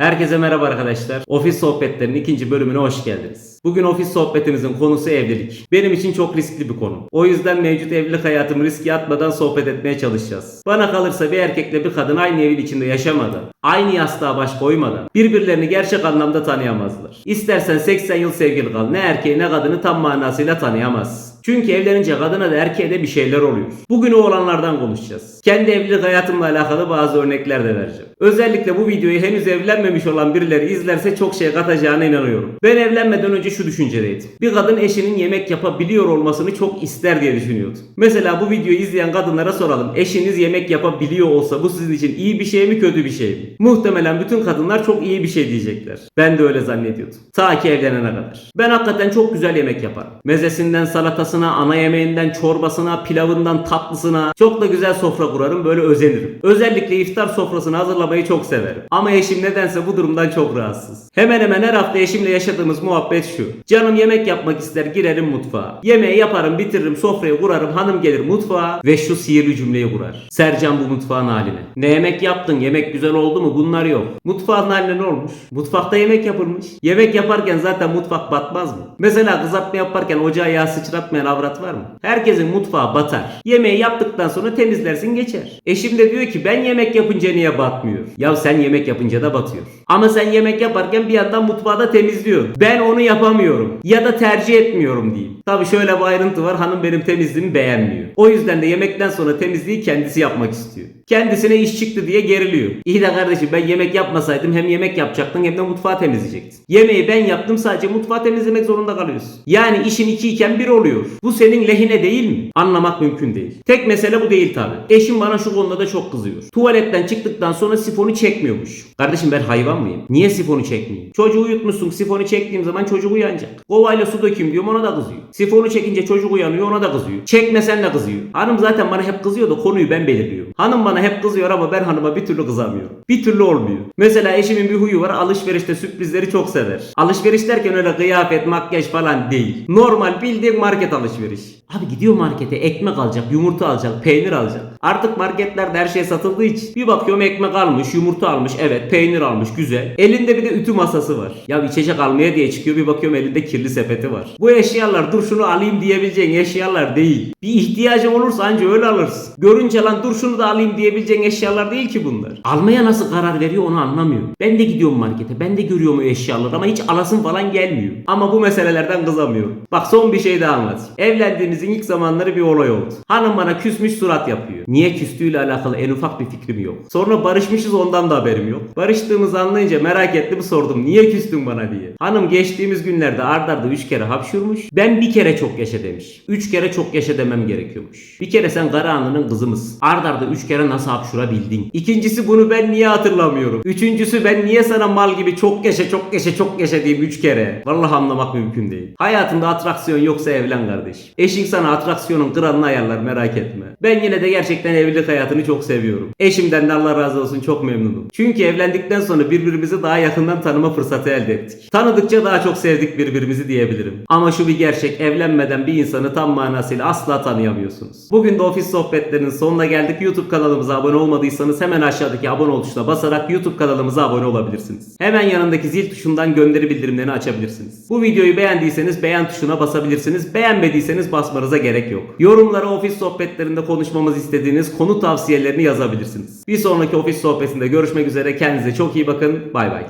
Herkese merhaba arkadaşlar. Ofis sohbetlerinin ikinci bölümüne hoş geldiniz. Bugün ofis sohbetimizin konusu evlilik. Benim için çok riskli bir konu. O yüzden mevcut evlilik hayatımı riske atmadan sohbet etmeye çalışacağız. Bana kalırsa bir erkekle bir kadın aynı evin içinde yaşamadan, aynı yastığa baş koymadan birbirlerini gerçek anlamda tanıyamazlar. İstersen 80 yıl sevgili kal. Ne erkeği ne kadını tam manasıyla tanıyamaz. Çünkü evlenince kadına da erkeğe de bir şeyler oluyor. Bugün o olanlardan konuşacağız. Kendi evlilik hayatımla alakalı bazı örnekler de vereceğim. Özellikle bu videoyu henüz evlenmemiş olan birileri izlerse çok şey katacağına inanıyorum. Ben evlenmeden önce şu düşüncedeydim. Bir kadın eşinin yemek yapabiliyor olmasını çok ister diye düşünüyordum. Mesela bu videoyu izleyen kadınlara soralım. Eşiniz yemek yapabiliyor olsa bu sizin için iyi bir şey mi kötü bir şey mi? Muhtemelen bütün kadınlar çok iyi bir şey diyecekler. Ben de öyle zannediyordum. Ta ki evlenene kadar. Ben hakikaten çok güzel yemek yaparım. Mezesinden salatasına, ana yemeğinden çorbasına, pilavından tatlısına çok da güzel sofra kurarım. Böyle özenirim. Özellikle iftar sofrasını hazırlamayı çok severim. Ama eşim nedense bu durumdan çok rahatsız. Hemen hemen her hafta eşimle yaşadığımız muhabbet şu. Canım yemek yapmak ister girerim mutfağa. Yemeği yaparım bitiririm sofrayı kurarım hanım gelir mutfağa ve şu sihirli cümleyi kurar. Sercan bu mutfağın haline. Ne yemek yaptın yemek güzel oldu mu bunlar yok. Mutfağın haline ne olmuş? Mutfakta yemek yapılmış. Yemek yaparken zaten mutfak batmaz mı? Mesela kızartma yaparken ocağa yağ sıçratmayan avrat var mı? Herkesin mutfağı batar. Yemeği yaptıktan sonra temizlersin geçer. Eşim de diyor ki ben yemek yapınca niye batmıyor? Ya sen yemek yapınca da batıyor. Ama sen yemek yaparken bir yandan mutfağı temizliyorsun. Ben onu yapamıyorum. Ya da tercih etmiyorum diyeyim. Tabi şöyle bir ayrıntı var hanım benim temizliğimi beğenmiyor. O yüzden de yemekten sonra temizliği kendisi yapmak istiyor. Kendisine iş çıktı diye geriliyor. İyi de kardeşim ben yemek yapmasaydım hem yemek yapacaktın hem de mutfağı temizleyecektin. Yemeği ben yaptım sadece mutfağı temizlemek zorunda kalıyorsun. Yani işin iki iken bir oluyor. Bu senin lehine değil mi? Anlamak mümkün değil. Tek mesele bu değil tabi. Eşim bana şu konuda da çok kızıyor. Tuvaletten çıktıktan sonra sifonu çekmiyormuş. Kardeşim ben hayvan mıyım? Niye sifonu çekmeyeyim? Çocuğu uyutmuşsun sifonu çektiğim zaman çocuk uyanacak. Kovayla su dökeyim diyorum ona da kızıyor. Sifonu çekince çocuk uyanıyor ona da kızıyor. Çekmesen de kızıyor. Hanım zaten bana hep kızıyor da konuyu ben belirliyorum. Hanım bana hep kızıyor ama ben hanıma bir türlü kızamıyorum. Bir türlü olmuyor. Mesela eşimin bir huyu var alışverişte sürprizleri çok sever. Alışveriş derken öyle kıyafet, makyaj falan değil. Normal bildiğin market alışveriş. Abi gidiyor markete ekmek alacak, yumurta alacak, peynir alacak. Artık marketlerde her şey satıldığı için bir bakıyorum ekmek almış, yumurta almış, evet peynir almış güzel. Elinde bir de ütü masası var. Ya içecek almaya diye çıkıyor bir bakıyorum elinde kirli sepeti var. Bu eşyalar dur şunu alayım diyebileceğin eşyalar değil. Bir ihtiyacın olursa anca öyle alırsın. Görünce lan dur şunu da alayım diyebileceğin eşyalar değil ki bunlar. Almaya nasıl karar veriyor onu anlamıyorum. Ben de gidiyorum markete ben de görüyorum o eşyaları ama hiç alasım falan gelmiyor. Ama bu meselelerden kızamıyorum. Bak son bir şey daha anlatayım. Evlendiğimizin ilk zamanları bir olay oldu. Hanım bana küsmüş surat yapıyor. Niye küstüğüyle alakalı en ufak bir fikrim yok. Sonra barışmışız ondan da haberim yok. Barıştığımızı anlayınca merak ettim sordum niye küstün bana diye. Hanım geçtiğimiz günlerde ard arda 3 kere hapşurmuş. Ben bir kere çok yaşa demiş. 3 kere çok yaşa demem gerekiyormuş. Bir kere sen Karahanlı'nın kızımız. Ard arda 3 kere nasıl hapşurabildin? İkincisi bunu ben niye hatırlamıyorum? Üçüncüsü ben niye sana mal gibi çok yaşa çok yaşa çok yaşa diyeyim 3 kere? Vallahi anlamak mümkün değil. Hayatında atraksiyon yoksa evlen kardeş. Eşin sana atraksiyonun kralını ayarlar merak etme. Ben yine de gerçekten evlilik hayatını çok seviyorum. Eşimden de Allah razı olsun çok memnunum. Çünkü evlendikten sonra birbirimizi daha yakından tanıma fırsatı elde ettik. Tanıdıkça daha çok sevdik birbirimizi diyebilirim. Ama şu bir gerçek evlenmeden bir insanı tam manasıyla asla tanıyamıyorsunuz. Bugün de ofis sohbetlerinin sonuna geldik. YouTube kanalımıza abone olmadıysanız hemen aşağıdaki abone ol tuşuna basarak YouTube kanalımıza abone olabilirsiniz. Hemen yanındaki zil tuşundan gönderi bildirimlerini açabilirsiniz. Bu videoyu beğendiyseniz beğen tuşuna basabilirsiniz. Beğenmediyseniz basmanıza gerek yok. Yorumlara ofis sohbetlerinde konuşmamızı istediğiniz konu tavsiyelerini yazabilirsiniz. Bir sonraki ofis sohbetinde görüşmek üzere. Kendinize çok iyi bakın. Bay bay.